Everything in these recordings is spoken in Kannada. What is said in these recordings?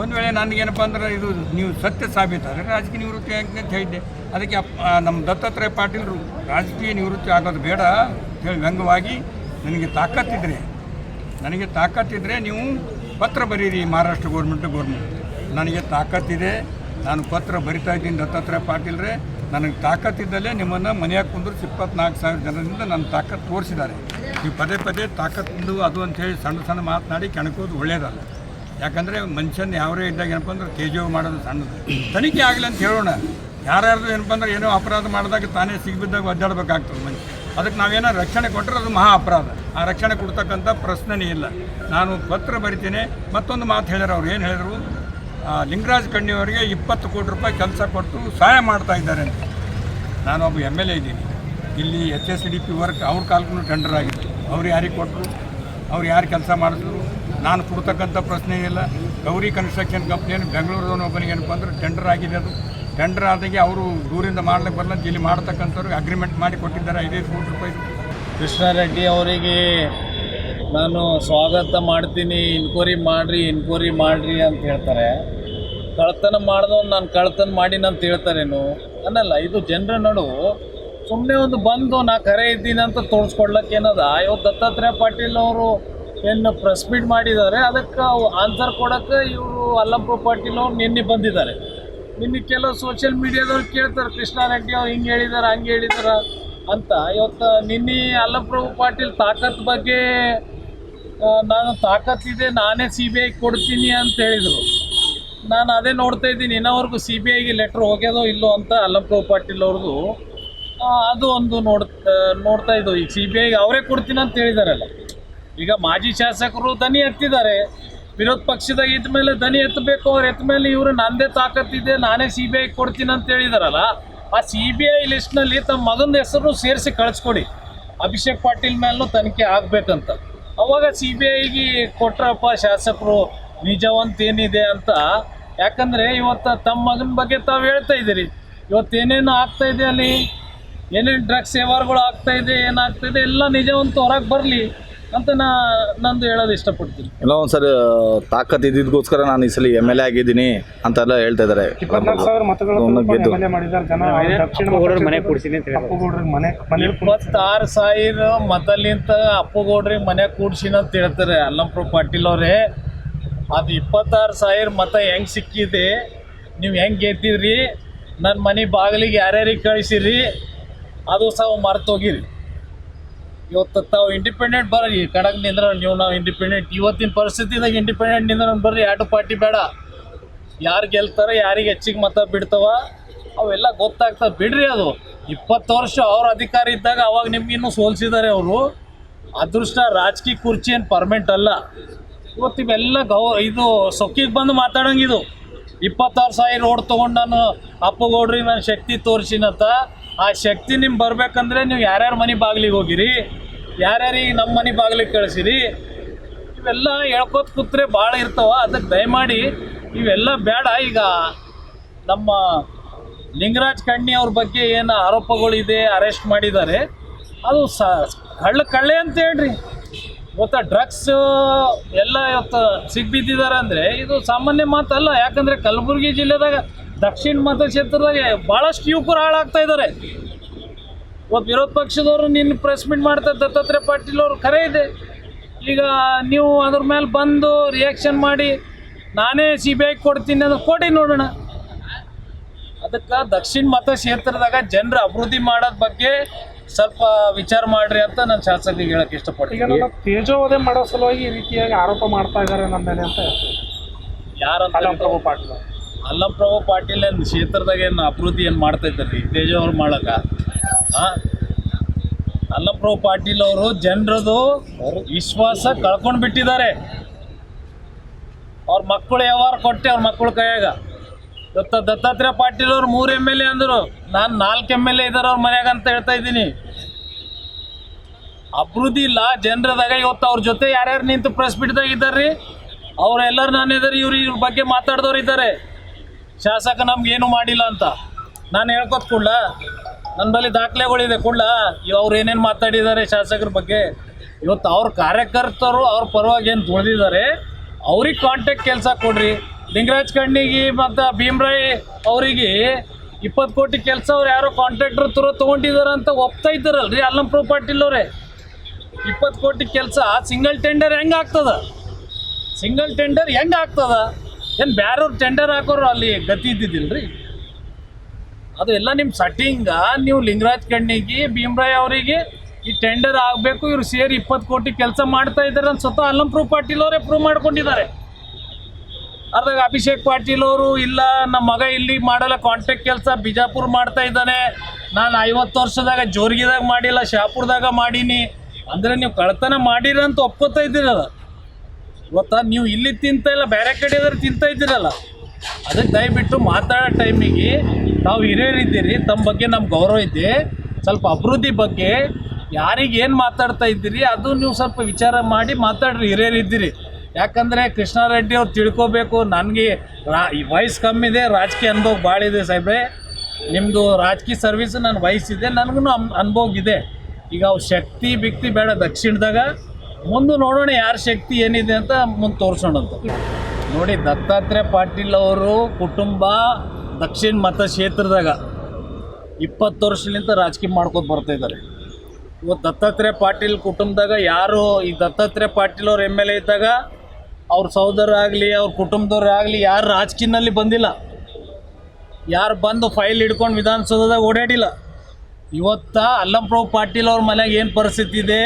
ಒಂದು ವೇಳೆ ನನಗೇನಪ್ಪ ಅಂದ್ರೆ ಇದು ನೀವು ಸತ್ಯ ಸಾಬೀತಾದರೆ ರಾಜಕೀಯ ನಿವೃತ್ತಿ ಅಂತ ಹೇಳಿದ್ದೆ. ಅದಕ್ಕೆ ನಮ್ಮ ದತ್ತಾತ್ರೇಯ ಪಾಟೀಲರು ರಾಜಕೀಯ ನಿವೃತ್ತಿ ಆಗೋದು ಬೇಡ ಹೇಳಿ ವ್ಯಂಗ್ಯವಾಗಿ ನನಗೆ ತಾಕತ್ತಿದ್ರೆ ನನಗೆ ತಾಕತ್ತಿದ್ರೆ ನೀವು ಪತ್ರ ಬರೀರಿ ಮಹಾರಾಷ್ಟ್ರ ಗೌರ್ಮೆಂಟ್ ಗೌರ್ಮೆಂಟ್ ನನಗೆ ತಾಕತ್ತಿದೆ. ನಾನು ಪತ್ರ ಬರಿತಾ ಇದ್ದೀನಿ ದತ್ತಾತ್ರೇಯ ಪಾಟೀಲ್ರೆ. ನನಗೆ ತಾಕತ್ತಿದ್ದಲ್ಲೇ ನಿಮ್ಮನ್ನು ಮನೆಯಾಗ ಕುಂದ್ರಿಸಿ ಇಪ್ಪತ್ನಾಲ್ಕು ಸಾವಿರ ಜನರಿಂದ ನನ್ನ ತಾಕತ್ತು ತೋರಿಸಿದ್ದಾರೆ. ನೀವು ಪದೇ ಪದೇ ತಾಕತ್ತು ಅದು ಅಂತೇಳಿ ಸಣ್ಣ ಸಣ್ಣ ಮಾತನಾಡಿ ಕೆಣಕೋದು ಒಳ್ಳೆಯದಲ್ಲ ಯಾಕಂದರೆ ಮನುಷ್ಯನ ಯಾವರೇ ಇದ್ದಾಗ ಏನಪ್ಪ ಅಂದ್ರೆ ತೇಜೋ ಮಾಡೋದು ಸಣ್ಣದು. ತನಿಖೆ ಆಗಲಿ ಅಂತ ಹೇಳೋಣ. ಯಾರ್ಯಾರು ಏನಪ್ಪ ಅಂದ್ರೆ ಏನೋ ಅಪರಾಧ ಮಾಡಿದಾಗ ತಾನೇ ಸಿಗ್ಬಿದ್ದಾಗ ಒದ್ದಾಡಬೇಕಾಗ್ತದೆ ಮನುಷ್ಯ. ಅದಕ್ಕೆ ನಾವೇನೋ ರಕ್ಷಣೆ ಕೊಟ್ಟರೆ ಅದು ಮಹಾ ಅಪರಾಧ. ಆ ರಕ್ಷಣೆ ಕೊಡ್ತಕ್ಕಂಥ ಪ್ರಶ್ನೆನೇ ಇಲ್ಲ. ನಾನು ಪತ್ರ ಬರಿತೀನಿ. ಮತ್ತೊಂದು ಮಾತು ಹೇಳಿದ್ರು ಅವ್ರು. ಏನು ಹೇಳಿದ್ರು? ಲಿಂಗರಾಜ್ ಕಣ್ಣಿಯವರಿಗೆ ಇಪ್ಪತ್ತು ಕೋಟಿ ರೂಪಾಯಿ ಕೆಲಸ ಕೊಟ್ಟು ಸಹಾಯ ಮಾಡ್ತಾ ಇದ್ದಾರೆ ಅಂತ. ನಾನು ಒಬ್ಬ ಎಂ ಎಲ್ ಎ ಇದ್ದೀನಿ. ಇಲ್ಲಿ H S D P work ಅವ್ರ ಕಾಲಕ್ಕೂ ಟೆಂಡರ್ ಆಗಿತ್ತು ಅವ್ರು ಯಾರಿಗೆ ಕೊಟ್ಟರು? ಅವ್ರು ಯಾರು ಕೆಲಸ ಮಾಡಿದ್ರು? ನಾನು ಕೊಡ್ತಕ್ಕಂಥ ಪ್ರಶ್ನೆ ಇಲ್ಲ. ಗೌರಿ ಕನ್ಸ್ಟ್ರಕ್ಷನ್ ಕಂಪ್ನಿಯನ್ನು ಬೆಂಗಳೂರದವನು ಒಬ್ಬನಿಗೆ ಏನಪ್ಪ ಅಂದ್ರೆ ಟೆಂಡರ್ ಆಗಿದೆ ಅದು. ಟೆಂಡರ್ ಆದಾಗೆ ಅವರು ದೂರಿಂದ ಮಾಡ್ಲಿಕ್ಕೆ ಬರಲ್ಲ, ಇಲ್ಲಿ ಮಾಡ್ತಕ್ಕಂಥವ್ರು ಅಗ್ರಿಮೆಂಟ್ ಮಾಡಿ ಕೊಟ್ಟಿದ್ದಾರೆ ಐದೈದು ಕೋಟಿ ರೂಪಾಯಿ. ಕೃಷ್ಣಾರೆಡ್ಡಿ ಅವರಿಗೆ ನಾನು ಸ್ವಾಗತ ಮಾಡ್ತೀನಿ ಇನ್ಕ್ವರಿ ಮಾಡಿರಿ ಇನ್ಕ್ವರಿ ಮಾಡಿರಿ ಅಂತ ಹೇಳ್ತಾರೆ. ಕಳ್ತನ ಮಾಡಿದವನು ನಾನು ಕಳ್ತನ ಮಾಡೀನಿ ಅಂತ ಹೇಳ್ತಾರೇನು? ಅನ್ನಲ್ಲ, ಇದು ಜನರ ನಡು ಸುಮ್ಮನೆ ಒಂದು ಬಂದು ನಾ ಕರೆ ಇದ್ದೀನಿ ಅಂತ ತೋರಿಸ್ಕೊಡ್ಲಕ್ಕೆ ಏನದ ಇವತ್ತು ದತ್ತಾತ್ರೇಯ ಪಾಟೀಲ್ ಅವರು ಏನು ಪ್ರೆಸ್ ಮೀಟ್ ಮಾಡಿದ್ದಾರೆ, ಅದಕ್ಕೆ ಆನ್ಸರ್ ಕೊಡೋಕ್ಕೆ ಇವರು ಅಲ್ಲಂಪ್ರ ಪಾಟೀಲ್ ಅವ್ರು ನಿನ್ನೆ ಬಂದಿದ್ದಾರೆ. ನಿನ್ನೆ ಕೆಲವು ಸೋಷಿಯಲ್ ಮೀಡಿಯಾದವ್ರು ಕೇಳ್ತಾರೆ ಕೃಷ್ಣಾರೆಡ್ಡಿ ಅವ್ರು ಹಿಂಗೆ ಹೇಳಿದಾರೆ, ಹಂಗೆ ಹೇಳಿದಾರ ಅಂತ. ಇವತ್ತು ನಿನ್ನೆ ಅಲ್ಲಪ್ರಭು ಪಾಟೀಲ್ ತಾಕತ್ ಬಗ್ಗೆ ನಾನು ತಾಕತ್ತಿದೆ ನಾನೇ ಸಿ ಬಿ ಐಗೆ ಕೊಡ್ತೀನಿ ಅಂತ ಹೇಳಿದರು. ನಾನು ಅದೇ ನೋಡ್ತಾ ಇದ್ದೀನಿ, ಇನ್ನವರೆಗೂ ಸಿ ಬಿ ಐಗೆ ಲೆಟ್ರ್ ಹೋಗ್ಯದೋ ಇಲ್ಲೋ ಅಂತ ಅಲ್ಲಪ್ರಭು ಪಾಟೀಲ್ ಅವ್ರದ್ದು ಅದು ಒಂದು ನೋಡ್ ನೋಡ್ತಾ ಇದ್ದವು ಈಗ ಸಿ ಬಿ ಐಗೆ ಅವರೇ ಕೊಡ್ತೀನಿ ಅಂತ ಹೇಳಿದಾರಲ್ಲ. ಈಗ ಮಾಜಿ ಶಾಸಕರು ದನಿ ಎತ್ತಿದ್ದಾರೆ. ವಿರೋಧ ಪಕ್ಷದಾಗ ಇದ್ದ ಮೇಲೆ ದನಿ ಎತ್ತಬೇಕು, ಅವ್ರು ಎತ್ತ ಮೇಲೆ ಇವರು ನಂದೇ ತಾಕತ್ತಿದೆ ನಾನೇ ಸಿ ಬಿ ಐ ಕೊಡ್ತೀನಿ ಅಂತ ಹೇಳಿದಾರಲ್ಲ, ಆ ಸಿ ಬಿ ಐ ಲಿಸ್ಟ್ನಲ್ಲಿ ತಮ್ಮ ಮಗನ ಹೆಸರು ಸೇರಿಸಿ ಕಳಿಸ್ಕೊಡಿ. ಅಭಿಷೇಕ್ ಪಾಟೀಲ್ ಮೇಲೂ ತನಿಖೆ ಆಗಬೇಕಂತ. ಅವಾಗ ಸಿ ಬಿ ಐಗೆ ಕೊಟ್ರಪ್ಪ ಶಾಸಕರು, ನಿಜವಂತ ಏನಿದೆ ಅಂತ. ಯಾಕಂದರೆ ಇವತ್ತು ತಮ್ಮ ಮಗನ ಬಗ್ಗೆ ತಾವು ಹೇಳ್ತಾ ಇದ್ದೀರಿ. ಇವತ್ತು ಏನೇನು ಆಗ್ತಾ ಇದೆ ಅಲ್ಲಿ, ಏನೇನು ಡ್ರಗ್ಸ್ ವ್ಯವಹಾರಗಳು ಆಗ್ತಾ ಇದೆ, ಏನಾಗ್ತಾ ಇದೆ, ಎಲ್ಲ ನಿಜವಂತ ಹೊರಗೆ ಬರಲಿ. ಅಂತ ನಾ ನಂದು ಹೇಳೋದು ಇಷ್ಟಪಡ್ತೀನಿ. ಎಲ್ಲ ಒಂದ್ಸರಿ ತಾಕತ್ ಇದ್ದಿದ್ದಕ್ಕೋಸ್ಕರ ನಾನು ಈ ಸಲ ಎಂ ಎಲ್ ಎ ಆಗಿದ್ದೀನಿ ಅಂತೆಲ್ಲ ಹೇಳ್ತಾ ಇದ್ದಾರೆ. ಇಪ್ಪತ್ನಾಲ್ಕು ಸಾವಿರ ಮತಗಳು ಅವ್ನ ಗೆದ್ದು. ಎಮ್ಎಲ್ಎ ಮಾಡಿದ್ದಾರೆ ಜನ. ದಕ್ಷಿಣ ಮನೆ ಕೊಡಿಸಿನಿ ಅಂತ ಅಪ್ಪುಗೌಡ್ರಿಗೆ ಮನೆ ಮನೆ ಇಪ್ಪತ್ತಾರು ಸಾವಿರ ಮತಲಿಂತ ಅಪ್ಪುಗೌಡ್ರಿಗೆ ಮನೆ ಕೂಡ್ಸಿನ ಅಂತ ಹೇಳ್ತಾರೆ. ಅಲ್ಲಂಪುರ ಪಾಟೀಲ್ ಅವರೇ ಅದು ಇಪ್ಪತ್ತಾರು ಸಾವಿರ ಮತ ಹೆಂಗೆ ಸಿಕ್ಕಿದೆ ನೀವು ಹೆಂಗೆ ಗೆದ್ದಿದ್ರಿ ನನ್ನ ಮನೆ ಬಾಗಿಲಿಗೆ ಯಾರ್ಯಾರಿಗೆ ಕಳಿಸಿರಿ ಅದು ಸಹ ಮರ್ತೋಗಿರಿ ಇವತ್ತು ತಾವು ಇಂಡಿಪೆಂಡೆಂಟ್ ಬರ್ರಿ. ಕಡಗ್ ನಿಂದ್ರ ನೀವು ನಾವು ಇಂಡಿಪೆಂಡೆಂಟ್ ಇವತ್ತಿನ ಪರಿಸ್ಥಿತಿದಾಗ ಇಂಡಿಪೆಂಡೆಂಟ್ ನಿಂದ್ರ ಬರ್ರಿ. ಎರಡು ಪಾರ್ಟಿ ಬೇಡ. ಯಾರು ಗೆಲ್ತಾರೆ, ಯಾರಿಗೆ ಹೆಚ್ಚಿಗೆ ಮತ ಬಿಡ್ತಾವ, ಅವೆಲ್ಲ ಗೊತ್ತಾಗ್ತದೆ. ಬಿಡ್ರಿ ಅದು. ಇಪ್ಪತ್ತು ವರ್ಷ ಅವ್ರ ಅಧಿಕಾರ ಇದ್ದಾಗ ಅವಾಗ ನಿಮ್ಗಿನ್ನೂ ಸೋಲ್ಸಿದ್ದಾರೆ ಅವರು. ಅದೃಷ್ಟ ರಾಜಕೀಯ ಕುರ್ಚಿ ಏನು ಪರ್ಮೆಂಟ್ ಅಲ್ಲ. ಇವತ್ತು ಇವೆಲ್ಲ ಗೌ, ಇದು ಸೊಕ್ಕಿಗೆ ಬಂದು ಮಾತಾಡೋಂಗಿದು. ಇಪ್ಪತ್ತಾರು ಸಾವಿರ ರೋಡ್ ತೊಗೊಂಡು ನಾನು ಅಪ್ಪಗೌಡ್ರಿ ನಾನು ಶಕ್ತಿ ತೋರಿಸಿನಂತ ಆ ಶಕ್ತಿ ನಿಮ್ಗೆ ಬರ್ಬೇಕಂದ್ರೆ ನೀವು ಯಾರ್ಯಾರ ಮನೆ ಬಾಗಿಲಿಗೆ ಹೋಗಿರಿ, ಯಾರ್ಯಾರಿಗೆ ನಮ್ಮ ಮನೆ ಬಾಗಿಲಿಗೆ ಕಳಿಸಿರಿ, ಇವೆಲ್ಲ ಹೇಳ್ಕೊತ ಕೂತ್ರೆ ಭಾಳ ಇರ್ತಾವ. ಅದಕ್ಕೆ ದಯಮಾಡಿ ಇವೆಲ್ಲ ಬೇಡ ಈಗ ನಮ್ಮ ಲಿಂಗರಾಜ್ ಕಣ್ಣಿ ಅವ್ರ ಬಗ್ಗೆ ಏನು ಆರೋಪಗಳಿದೆ, ಅರೆಸ್ಟ್ ಮಾಡಿದ್ದಾರೆ, ಅದು ಸ ಕಳ್ಳ ಕಳ್ಳೆ ಅಂತ ಹೇಳ್ರಿ. ಇವತ್ತು ಡ್ರಗ್ಸ್ ಎಲ್ಲ ಇವತ್ತು ಸಿಗ್ಬಿದ್ದಿದ್ದಾರೆ ಅಂದರೆ ಇದು ಸಾಮಾನ್ಯ ಮಾತಲ್ಲ. ಯಾಕಂದರೆ ಕಲಬುರಗಿ ಜಿಲ್ಲೆದಾಗ ದಕ್ಷಿಣ ಮತಕ್ಷೇತ್ರದಾಗೆ ಭಾಳಷ್ಟು ಯುವಕರು ಹಾಳಾಗ್ತಾ ಇದ್ದಾರೆ. ಇವತ್ತು ವಿರೋಧ ಪಕ್ಷದವರು ನಿನ್ನ ಪ್ರೆಸ್ ಮೀಟ್ ಮಾಡ್ತಾ ದತ್ತಾತ್ರೇಯ ಪಾಟೀಲ್ ಅವರು ಕರೆ ಇದೆ. ಈಗ ನೀವು ಅದ್ರ ಮೇಲೆ ಬಂದು ರಿಯಾಕ್ಷನ್ ಮಾಡಿ ನಾನೇ ಸಿ ಬಿ ಐ ಕೊಡ್ತೀನಿ ಅಂದ್ರೆ ಕೊಡಿ ನೋಡೋಣ. ಅದಕ್ಕೆ ದಕ್ಷಿಣ ಮತಕ್ಷೇತ್ರದಾಗ ಜನರ ಅಭಿವೃದ್ಧಿ ಮಾಡೋದ್ ಬಗ್ಗೆ ಸ್ವಲ್ಪ ವಿಚಾರ ಮಾಡ್ರಿ ಅಂತ ನಾನು ಶಾಸಕರಿಗೆ ಹೇಳಕ್ಕೆ ಇಷ್ಟಪಡ್ತೀನಿ. ತೇಜೋವಧೆ ಮಾಡೋ ಸಲುವಾಗಿ ಈ ರೀತಿಯಾಗಿ ಆರೋಪ ಮಾಡ್ತಾ ಇದ್ದಾರೆ ನಮ್ಮ ಮೇಲೆ ಅಂತ ಅಲ್ಲಂಪ್ರಭು ಪಾಟೀಲ್ ಅಲ್ಲಂಪ್ರಭು ಪಾಟೀಲ್ ಏನು ಕ್ಷೇತ್ರದಾಗ ಏನು ಅಭಿವೃದ್ಧಿ ಏನು ಮಾಡ್ತಾ ಇದ್ದಾರೆ? ತೇಜ ಅವ್ರು ಮಾಡಕ್ಕ ಅಲ್ಲಂಪ್ರಭು ಪಾಟೀಲ್ ಅವರು ಜನರದು ವಿಶ್ವಾಸ ಕಳ್ಕೊಂಡು ಬಿಟ್ಟಿದ್ದಾರೆ. ಅವ್ರ ಮಕ್ಕಳು ಯಾವಾರು ಕೊಟ್ಟೆ ಅವ್ರ ಮಕ್ಕಳ ಕೈಯಾಗ. ಇವತ್ತು ದತ್ತಾತ್ರೇಯ ಪಾಟೀಲ್ ಅವ್ರು ಮೂರು ಎಂ ಎಲ್ ಎ ಅಂದರು. ನಾನು ನಾಲ್ಕು ಎಂ ಎಲ್ ಎ ಇದ್ದಾರೆ ಅವ್ರ ಮನೆಯಾಗ ಅಂತ ಹೇಳ್ತಾ ಇದ್ದೀನಿ. ಅಭಿವೃದ್ಧಿ ಇಲ್ಲ, ಜನರದಾಗ ಇವತ್ತು ಅವ್ರ ಜೊತೆ ಯಾರ್ಯಾರು ನಿಂತು ಪ್ರೆಸ್ ಬಿಡ್ದಾಗ ಇದ್ದಾರೆ ಅವರೆಲ್ಲರೂ ನಾನು ಇದ್ದಾರೆ ಇವ್ರು ಇವ್ರ ಬಗ್ಗೆ ಮಾತಾಡಿದವ್ರು ಇದ್ದಾರೆ ಶಾಸಕ ಏನು ಮಾಡಿಲ್ಲ ಅಂತ. ನಾನು ಹೇಳ್ಕೊತ್ ಕೂಡ ನನ್ನ ಬಳಿ ದಾಖಲೆಗಳಿದೆ ಕೂಡ ಅವ್ರು ಏನೇನು ಮಾತಾಡಿದ್ದಾರೆ ಶಾಸಕರ ಬಗ್ಗೆ. ಇವತ್ತು ಅವ್ರ ಕಾರ್ಯಕರ್ತರು ಅವ್ರ ಪರವಾಗಿ ಏನು ತುಳಿದಿದ್ದಾರೆ ಅವ್ರಿಗೆ ಕಾಂಟ್ಯಾಕ್ಟ್ ಕೆಲಸ ಕೊಡ್ರಿ. ಲಿಂಗರಾಜ್ ಕಣ್ಣಿಗೆ ಮತ್ತು ಭೀಮ್ರಾಯ್ ಅವರಿಗೆ ಇಪ್ಪತ್ತು ಕೋಟಿ ಕೆಲಸ ಅವ್ರು ಯಾರೋ ಕಾಂಟ್ರಾಕ್ಟರ್ ತುರ ತೊಗೊಂಡಿದ್ದಾರೆ ಅಂತ ಒಪ್ತಾ ಇದ್ದಾರಲ್ರಿ ಅಲ್ಲಂಪ್ರೋ ಪಾಟೀಲ್ ಅವರೇ. ಇಪ್ಪತ್ತು ಕೋಟಿ ಕೆಲಸ ಸಿಂಗಲ್ ಟೆಂಡರ್ ಹೆಂಗೆ ಆಗ್ತದ? ಸಿಂಗಲ್ ಟೆಂಡರ್ ಹೆಂಗೆ ಆಗ್ತದ? ಏನು ಬೇರೆಯವ್ರು ಟೆಂಡರ್ ಹಾಕೋರು ಅಲ್ಲಿ ಗತಿ ಇದ್ದಿದ್ದಿಲ್ರಿ? ಅದು ಎಲ್ಲ ನಿಮ್ಮ ಸಟ್ಟಿಂಗ ನೀವು ಲಿಂಗರಾಜ್ ಕಣ್ಣಿಗೆ, ಭೀಮ್ರಾಯ್ ಅವರಿಗೆ ಈ ಟೆಂಡರ್ ಆಗಬೇಕು, ಇವ್ರು ಸೇರಿ ಇಪ್ಪತ್ತು ಕೋಟಿ ಕೆಲಸ ಮಾಡ್ತಾ ಇದ್ದಾರೆ ಅಂತ ಸ್ವತಃ ಅಲ್ಲಂಪ್ರೂ ಪಾಟೀಲ್ ಅವರೇ ಪ್ರೂವ್ ಮಾಡ್ಕೊಂಡಿದ್ದಾರೆ. ಅದ್ರಾಗ ಅಭಿಷೇಕ್ ಪಾಟೀಲ್ ಅವರು ಇಲ್ಲ ನಮ್ಮ ಮಗ ಇಲ್ಲಿ ಮಾಡಲ್ಲ ಕಾಂಟ್ರಾಕ್ಟ್ ಕೆಲಸ, ಬಿಜಾಪುರ ಮಾಡ್ತಾ ಇದ್ದಾನೆ. ನಾನು ಐವತ್ತು ವರ್ಷದಾಗ ಜೋರ್ಗಿದಾಗ ಮಾಡಿಲ್ಲ, ಶಾಪುರದಾಗ ಮಾಡೀನಿ. ಅಂದರೆ ನೀವು ಕಳ್ತನ ಮಾಡಿರಂತ ಒಪ್ಕೋತಾ ಇದ್ದೀರಲ್ಲ. ಇವತ್ತ ನೀವು ಇಲ್ಲಿ ತಿಂತ ಇಲ್ಲ, ಬೇರೆ ಕಡೆ ಇದ್ರೆ ತಿಂತ ಇದ್ದೀರಲ್ಲ. ಅದಕ್ಕೆ ದಯವಿಟ್ಟು ಮಾತಾಡೋ ಟೈಮಿಗೆ ತಾವು ಹಿರಿಯರಿದ್ದೀರಿ ತಮ್ಮ ಬಗ್ಗೆ ನಮ್ಮ ಗೌರವ ಇದೆ. ಸ್ವಲ್ಪ ಅಭಿವೃದ್ಧಿ ಬಗ್ಗೆ ಯಾರಿಗೆ ಏನು ಮಾತಾಡ್ತಾ ಇದ್ದೀರಿ, ಅದು ನೀವು ಸ್ವಲ್ಪ ವಿಚಾರ ಮಾಡಿ ಮಾತಾಡ್ರಿ ಹಿರಿಯರಿದ್ದೀರಿ ಯಾಕಂದರೆ ಕೃಷ್ಣಾರೆಡ್ಡಿ ಅವ್ರು ತಿಳ್ಕೊಬೇಕು, ನನಗೆ ರಾ ವಯಸ್ಸು ಕಮ್ಮಿ ಇದೆ, ರಾಜಕೀಯ ಅನುಭವ ಭಾಳ ಇದೆ ಸಾಹೇಬ್ರೆ. ನಿಮ್ಮದು ರಾಜಕೀಯ ಸರ್ವಿಸ್ ನನ್ನ ವಯಸ್ಸಿದೆ ನನಗೂ ಅನುಭವ ಇದೆ ಈಗ ಅವು ಶಕ್ತಿ, ಬಿಕ್ತಿ ಬೇಡ ದಕ್ಷಿಣದಾಗ. ಮುಂದೆ ನೋಡೋಣ ಯಾರ ಶಕ್ತಿ ಏನಿದೆ ಅಂತ ಮುಂದೆ ತೋರಿಸೋಣಂತ. ನೋಡಿ ದತ್ತಾತ್ರೇಯ ಪಾಟೀಲ್ ಅವರು ಕುಟುಂಬ ದಕ್ಷಿಣ ಮತಕ್ಷೇತ್ರದಾಗ ಇಪ್ಪತ್ತು ವರ್ಷಲಿಂದ ರಾಜಕೀಯ ಮಾಡ್ಕೊಂಡು ಬರ್ತಾ ಇದ್ದಾರೆ. ಇವತ್ತು ದತ್ತಾತ್ರೇಯ ಪಾಟೀಲ್ ಕುಟುಂಬದಾಗ ಯಾರು ಈ ದತ್ತಾತ್ರೇಯ ಪಾಟೀಲ್ ಅವ್ರ ಎಂ ಎಲ್ ಎ ಇದ್ದಾಗ ಅವ್ರ ಸಹೋದರ ಆಗಲಿ ಅವ್ರ ಕುಟುಂಬದವ್ರಾಗಲಿ ಯಾರು ರಾಜಕೀಯದಲ್ಲಿ ಬಂದಿಲ್ಲ. ಯಾರು ಬಂದು ಫೈಲ್ ಹಿಡ್ಕೊಂಡು ವಿಧಾನಸೌಧದಾಗ ಓಡಾಡಿಲ್ಲ. ಇವತ್ತ ಅಲ್ಲಂಪ್ರಭು ಪಾಟೀಲ್ ಅವ್ರ ಮನೆಯಾಗ ಏನು ಪರಿಸ್ಥಿತಿ ಇದೆ?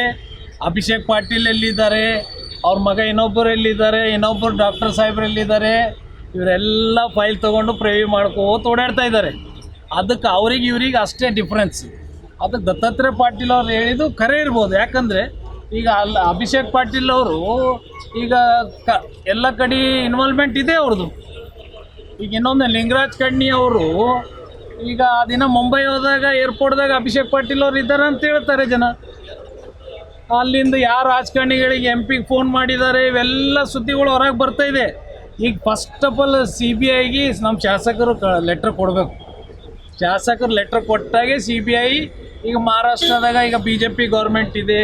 ಅಭಿಷೇಕ್ ಪಾಟೀಲ್ ಎಲ್ಲಿದ್ದಾರೆ? ಅವ್ರ ಮಗ ಇನ್ನೊಬ್ಬರು ಎಲ್ಲಿದ್ದಾರೆ? ಇನ್ನೊಬ್ಬರು ಡಾಕ್ಟರ್ ಸಾಹೇಬ್ರು ಎಲ್ಲಿದ್ದಾರೆ? ಇವರೆಲ್ಲ ಫೈಲ್ ತೊಗೊಂಡು ಪ್ರೇವಿ ಮಾಡ್ಕೋತ ಓಡಾಡ್ತಾ ಇದ್ದಾರೆ. ಅದಕ್ಕೆ ಅವ್ರಿಗೆ ಇವ್ರಿಗೆ ಅಷ್ಟೇ ಡಿಫ್ರೆನ್ಸ್ ಅದಕ್ಕೆ ದತ್ತಾತ್ರೇಯ ಪಾಟೀಲ್ ಅವ್ರು ಹೇಳಿದ್ದು ಕರೆ ಇರ್ಬೋದು. ಯಾಕಂದರೆ ಈಗ ಅಲ್ಲಿ ಅಭಿಷೇಕ್ ಪಾಟೀಲ್ ಅವರು ಈಗ ಕ ಎಲ್ಲ ಕಡೆ ಇನ್ವಾಲ್ವ್ಮೆಂಟ್ ಇದೆ ಅವ್ರದ್ದು ಈಗ ಇನ್ನೊಂದು ಲಿಂಗರಾಜ್ ಕಣ್ಣಿ ಅವರು ಈಗ ಆ ದಿನ ಮುಂಬೈ ಹೋದಾಗ ಏರ್ಪೋರ್ಟ್ದಾಗ ಅಭಿಷೇಕ್ ಪಾಟೀಲ್ ಅವ್ರು ಇದ್ದಾರೆ ಅಂತ ಹೇಳ್ತಾರೆ ಜನ. ಅಲ್ಲಿಂದ ಯಾರು ರಾಜಕಾರಣಿಗಳಿಗೆ ಎಂ ಪಿಗೆ ಫೋನ್ ಮಾಡಿದ್ದಾರೆ, ಇವೆಲ್ಲ ಸುದ್ದಿಗಳು ಹೊರಗೆ ಬರ್ತಾ ಇದೆ. ಈಗ first of all C B ಐಗೆ ನಮ್ಮ ಶಾಸಕರು ಕ ಲೆಟ್ರ್ ಕೊಡಬೇಕು. ಶಾಸಕರು ಲೆಟ್ರ್ ಕೊಟ್ಟಾಗೆ ಸಿ ಬಿ ಐ ಈಗ ಮಹಾರಾಷ್ಟ್ರದಾಗ ಈಗ ಬಿ ಜೆ ಪಿ ಗೌರ್ಮೆಂಟ್ ಇದೆ.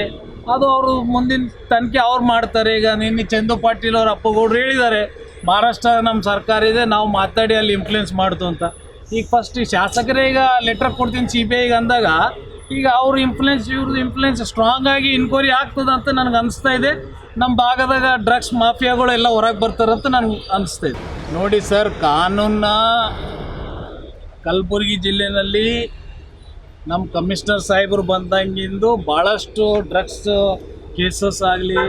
ಅದು ಅವರು ಮುಂದಿನ ತನಿಖೆ ಅವ್ರು ಮಾಡ್ತಾರೆ. ಈಗ ನಿನ್ನೆ ಚಂದು ಪಾಟೀಲ್ ಅವ್ರ ಅಪ್ಪಗೌಡ್ರು ಹೇಳಿದ್ದಾರೆ, ಮಹಾರಾಷ್ಟ್ರ ನಮ್ಮ ಸರ್ಕಾರ ಇದೆ, ನಾವು ಮಾತಾಡಿ ಅಲ್ಲಿ ಇನ್ಫ್ಲುಯೆನ್ಸ್ ಮಾಡ್ತು ಅಂತ. ಈಗ ಫಸ್ಟ್ ಶಾಸಕರೇ ಈಗ ಲೆಟ್ರ್ ಕೊಡ್ತೀನಿ ಸಿ ಬಿ ಐಗೆ ಅಂದಾಗ ಈಗ ಅವ್ರ ಇನ್ಫ್ಲುಯೆನ್ಸ್ ಇವ್ರದ್ದು ಇನ್ಫ್ಲುಯೆನ್ಸ್ ಸ್ಟ್ರಾಂಗ್ ಆಗಿ ಇನ್ಕ್ವೈರಿ ಆಗ್ತದೆ ಅಂತ ನನಗೆ ಅನಿಸ್ತಾ ಇದೆ. ನಮ್ಮ ಭಾಗದಾಗ ಡ್ರಗ್ಸ್ ಮಾಫಿಯಾಗಳು ಎಲ್ಲ ಹೊರಗೆ ಬರ್ತಾರಂತ ನನಗೆ ಅನಿಸ್ತಾ ಇದೆ. ನೋಡಿ ಸರ್, ಕಾನೂನ ಕಲಬುರಗಿ ಜಿಲ್ಲೆಯಲ್ಲಿ ನಮ್ಮ ಕಮಿಷನರ್ ಸಾಹೇಬರು ಬಂದಂಗಿಂದು ಭಾಳಷ್ಟು ಡ್ರಗ್ಸ್ ಕೇಸಸ್ ಆಗಲಿ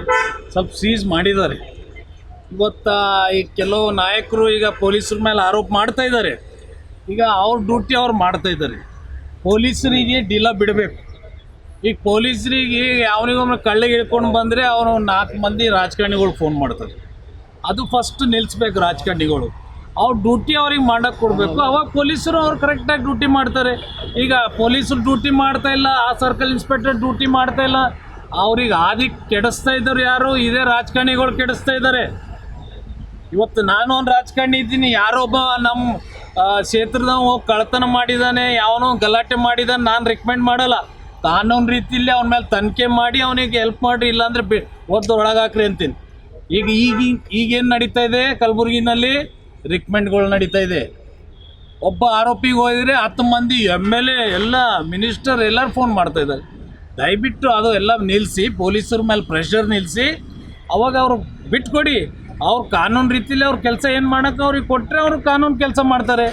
ಸ್ವಲ್ಪ ಸೀಸ್ ಮಾಡಿದ್ದಾರೆ. ಗೊತ್ತಾ ಈ ಕೆಲವು ನಾಯಕರು ಈಗ ಪೊಲೀಸರ ಮೇಲೆ ಆರೋಪ ಮಾಡ್ತಾ ಇದ್ದಾರೆ. ಈಗ ಅವ್ರ ಡ್ಯೂಟಿ ಅವ್ರು ಮಾಡ್ತಾ ಇದ್ದಾರೆ. ಪೊಲೀಸರಿಗೆ ಡಿಲ ಬಿಡಬೇಕು. ಈಗ ಪೊಲೀಸರಿಗೆ ಯಾವನಿಗೊಮ್ಮೆ ಕಳ್ಳಿಗೆ ಹಿಡ್ಕೊಂಡು ಬಂದರೆ ಅವನು ನಾಲ್ಕು ಮಂದಿ ರಾಜಕಾರಣಿಗಳು ಫೋನ್ ಮಾಡ್ತಾರೆ. ಅದು ಫಸ್ಟ್ ನಿಲ್ಲಿಸ್ಬೇಕು ರಾಜಕಾರಣಿಗಳು. ಅವ್ರು ಡ್ಯೂಟಿ ಅವ್ರಿಗೆ ಮಾಡಕ್ಕೆ ಕೊಡಬೇಕು. ಅವಾಗ ಪೊಲೀಸರು ಅವ್ರು ಕರೆಕ್ಟಾಗಿ ಡ್ಯೂಟಿ ಮಾಡ್ತಾರೆ. ಈಗ ಪೊಲೀಸರು ಡ್ಯೂಟಿ ಮಾಡ್ತಾ ಇಲ್ಲ, ಆ ಸರ್ಕಲ್ ಇನ್ಸ್ಪೆಕ್ಟರ್ ಡ್ಯೂಟಿ ಮಾಡ್ತಾ ಇಲ್ಲ. ಅವ್ರಿಗೆ ಆದಿ ಕೆಡಿಸ್ತಾ ಇದ್ದವ್ರು ಯಾರು? ಇದೇ ರಾಜಕಾರಣಿಗಳು ಕೆಡಿಸ್ತಾ ಇದ್ದಾರೆ. ಇವತ್ತು ನಾನು ಒಂದು ರಾಜಕಾರಣಿ ಇದ್ದೀನಿ ಯಾರೊಬ್ಬ ನಮ್ಮ ಕ್ಷೇತ್ರದಾಗ ಹೋಗಿ ಕಳ್ತನ ಮಾಡಿದಾನೆ, ಯಾವನೋ ಗಲಾಟೆ ಮಾಡಿದಾನೆ, ನಾನು ರೆಕಮೆಂಡ್ ಮಾಡಲ್ಲ. ಕಾನೂನು ರೀತಿಯಲ್ಲಿ ಅವನ ಮೇಲೆ ತನಿಖೆ ಮಾಡಿ ಅವನಿಗೆ ಹೆಲ್ಪ್ ಮಾಡಿರಿ, ಇಲ್ಲಾಂದ್ರೆ ಬಿ ಒದ್ದು ಒಳಗಾಕ್ರಿ ಅಂತೀನಿ. ಈಗ ಈಗ ಈಗೇನು ನಡೀತಾ ಇದೆ ಕಲಬುರಗಿನಲ್ಲಿ? ರಿಕ್ಮೆಂಟ್ಗಳು ನಡೀತಾ ಇದೆ. ಒಬ್ಬ ಆರೋಪಿಗೆ ಹೋದರೆ ಹತ್ತು ಮಂದಿ ಎಂ ಎಲ್ ಎ ಎಲ್ಲ ಮಿನಿಸ್ಟರ್ ಎಲ್ಲರೂ ಫೋನ್ ಮಾಡ್ತಾ ಇದ್ದಾರೆ. ದಯವಿಟ್ಟು ಅದು ಎಲ್ಲ ನಿಲ್ಲಿಸಿ ಪೊಲೀಸರ ಮೇಲೆ ಪ್ರೆಷರ್ ನಿಲ್ಲಿಸಿ ಅವಾಗ ಅವರು ಬಿಟ್ಕೊಡಿ. ಅವ್ರು ಕಾನೂನು ರೀತಿಯಲ್ಲಿ ಅವ್ರ ಕೆಲಸ ಏನು ಮಾಡೋಕೆ ಅವ್ರಿಗೆ ಕೊಟ್ಟರೆ ಅವರು ಕಾನೂನು ಕೆಲಸ ಮಾಡ್ತಾರೆ.